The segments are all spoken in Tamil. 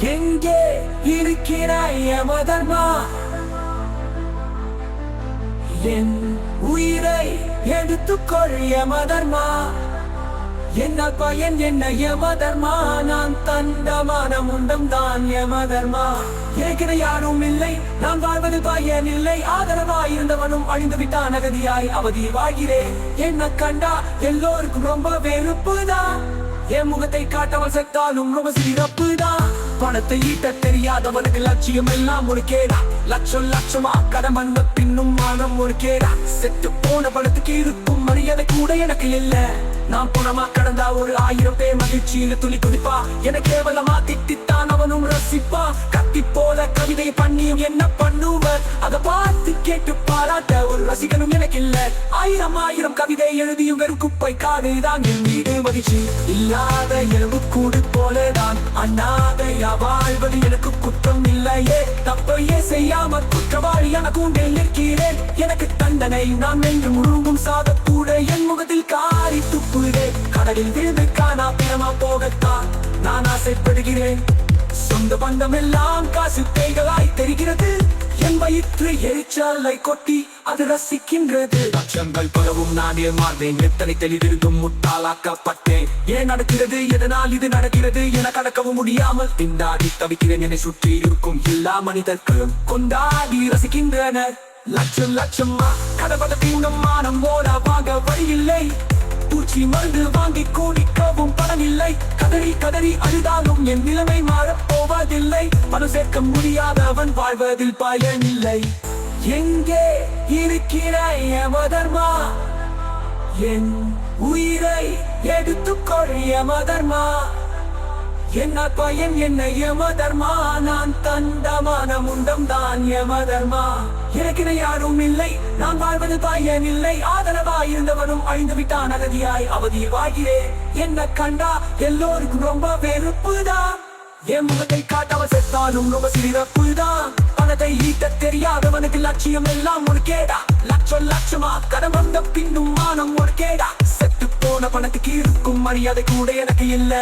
எங்கே இருக்கிறாய் யமதர்மா என் உயிரை எடுத்துக்கொள் யமதர்மா. என்ன பயன் என்ன யமதர்மா. நான் தண்டமான முண்டம் தான் யமதர்மா. ஏற்கன யாரும் இல்லை நான் வாழ்வது பயன் இல்லை. ஆதரவாய் இருந்தவனும் அழிந்து விட்டான் அகதியாய் அவதி வாழ்கிறேன். என்ன கண்டா எல்லோருக்கும் ரொம்ப வெறுப்புதான். என் முகத்தை காட்டவன் செத்தாலும் ரொம்ப சிறப்புதான். பணத்தை ஈட்ட தெரியாதவனுக்கு லட்சியம் எல்லாம் ஒரு கேடா. லட்சம் லட்சமா கடன் வந்த பின்னும் மானம் ஒரு கேடா. செத்து போன பணத்துக்கு இருக்கும் மரியாதை கூட எனக்கு இல்ல. நான் புறமா கடந்தா ஒரு ஆயிரம் பேர் மகிழ்ச்சியில துளி துடிப்பா. என கேவலமா திட்டித்தான் அவனும் ரசிப்பா. கவிதையை பண்ணியும் என்ன பண்ணுவர்? அதை பார்த்து கேட்டு பாராட்ட ஒரு ரசிகனும் எனக்கு இல்ல ஆயிரம் ஆயிரம் கவிதை எழுதியும் வெறும் குப்பை காடுதான் என் வீடு மகிழ்ச்சி இல்லாத எலும்பு கூடு போலதான். அண்ணாதையா வாழ்வது எனக்கு குற்றம் இல்லையே. தப்பையே செய்யாம குற்றவாளியான கூண்டில் நிற்கிறேன். எனக்கு தண்டனை நான் என்று முழுங்கும் சாத கூட என் முகத்தில் காரி துப்புகிறேன் கடலில் விழுந்து காணா பிணமா போகத்தான் நான் ஆசைப்படுகிறேன். இந்த பந்தம் எல்லாம் காசு பேய்களாய் தெரிகிறது. என் வயிற்று எரிச்சாலை கொட்டி அது ரசிக்கின்றது. லட்சங்கள் பலவும் நான் ஏமாந்தேன் எத்தனை தெளிவிருந்தும் முட்டாளாக்கப்பட்டேன். ஏன் நடக்கிறது? எதனால் இது நடக்கிறது என கடக்கவும் முடியாமல் திண்டாடி தவிக்கிறேன். என்னை சுற்றி இருக்கும் எல்லா மனிதர்களும் கொண்டாடி ரசிக்கின்றனர். லட்சம் லட்சமா கடபட தீங்கம் மானம் ஓட வாங்க வழியில்லை. பூச்சி மருந்து வாங்கி கூடிக்கவும் பணமில்லை கதறி கதறி அழுதாலும் என் நிலைமை மாறப் போவதில்லை. பணம் சேர்க்க முடியாதவன் வாழ்வதில் பயனில்லை. எங்கே இருக்கிறாய் மதர்மா என் உயிரை எடுத்துக்கொள் மதர்மா என்ன பயன் என்ன யமதர்மா நான் தண்டமான முண்டம் தான் யமதர்மா எனக்கென யாரும் இல்லை நான் வாழ்வது பயன் இல்லை ஆதரவாய் இருந்தவனும் அழிந்து விட்டான் அகதியாய் அவதி வாழ்கிறேன் என்ன கண்டா எல்லோருக்கும் ரொம்ப வெறுப்புதான் என் முகத்தை காட்டவ செத்தாலும் ரொம்ப சிறப்புதான் பணத்தை ஈட்ட தெரியாதவனுக்கு லட்சியம் எல்லாம் ஒரு கேடா. லட்சம் லட்சமா கடன் வந்த பின்னும் மானம் ஒரு கேடா. செத்து போன பணத்துக்கு இருக்கும் மரியாதை கூட எனக்கு இல்ல.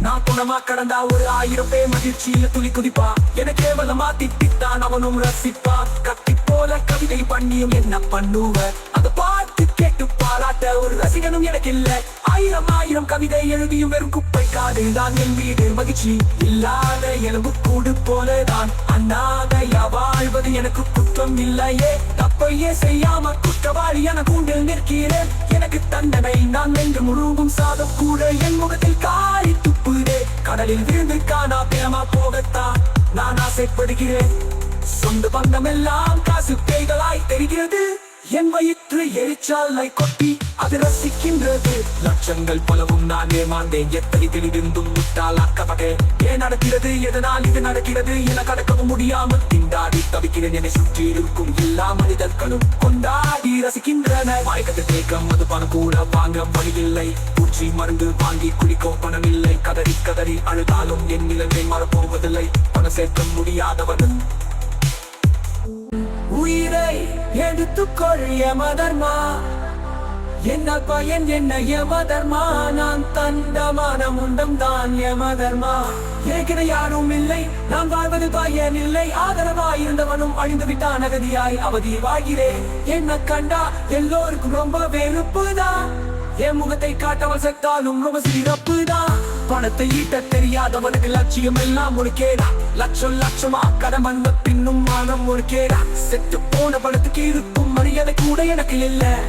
நான் குணமா கடந்தா ஒரு ஆயிரம் பேர் மகிழ்ச்சியில துளி குதிப்பா என கேவலமா திட்டித்தான் அவனும் ரசிப்பா. கத்தி போல கவிதை பண்ணியும் என்ன பண்ணுவ? அத பார்த்து கேட்டு பாராட்ட ஒரு ரசிகனும் எனக்கு இல்ல ஆயிரம் ஆயிரம் கவிதை எழுதியும் வெறும் குப்பை காடு தான் என் வீடு. மகிழ்ச்சி இல்லாத எலும்பு கூடு போலதான். அண்ணாதையா வாழ்வது எனக்கு குற்றம் இல்லையே. பொய்யே செய்யாம குற்றவாளி என கூண்டில் நிற்கிறேன். எனக்கு தண்டனை நான் என்று முழுவும் சாதம் கூட என் முகத்தில் காரி துப்புதே. கடலில் விழுந்து காணா பேமா போகத்தான் நான் ஆசைப்படுகிறேன். சொந்த பந்தம் எல்லாம் காசு பேய்களாய் தெரிகிறது. என் வயிற்று எரிச்சாலை கொட்டி அது ரசிக்கின்றது. லட்சங்கள் பலவும் நான் ஏமாந்தேன். எத்தனை தெளிவிருந்தும் முட்டாளாக்கப்பட்டேன் ஏன் நடக்கிறது எதனால் இது நடக்கிறது என கடக்கவும் முடியாமல் திண்டாடி தவிக்கிறேன் என்னை சுற்றி இருக்கும் எல்லா மனிதர்களும். கொண்டாடி ரசிக்கின்றன. வாய்க்கத்து தேக்கம் அது பணம் கூட வாங்க வழியில்லை. பூச்சி மருந்து வாங்கி குடிக்க பணம் இல்லை கதறி கதறி அழுதாலும் என் நிலைமை மறப்போவதில்லை. பணம் சேர்க்க முடியாதவனும் உயிரை எடுத்துக்கொள் எமதர்மா என்ன பயன் என்ன யமதர்மா நான் தண்டமான முண்டம் தான் யமதர்மா இருக்கிற யாரும் இல்லை நான் வாழ்வது பயன் இல்லை ஆதரவாய் இருந்தவனும் அழிந்து விட்டான் அகதியாய் அவதி வாழ்கிறேன் என்ன கண்டா எல்லோருக்கும் ரொம்ப வெறுப்புதான். என் முகத்தை காட்டவன் செத்தாலும் ரொம்ப சிறப்புதான். பணத்தை ஈட்ட தெரியாதவனுக்கு லட்சியம் எல்லாம் ஒரு கேடா. லட்சம் லட்சமா கடன் வந்த பின்னும் மானம் ஒரு கேடா. செத்து போன பணத்துக்கு இருக்கும் மரியாதை கூட எனக்கு இல்லை.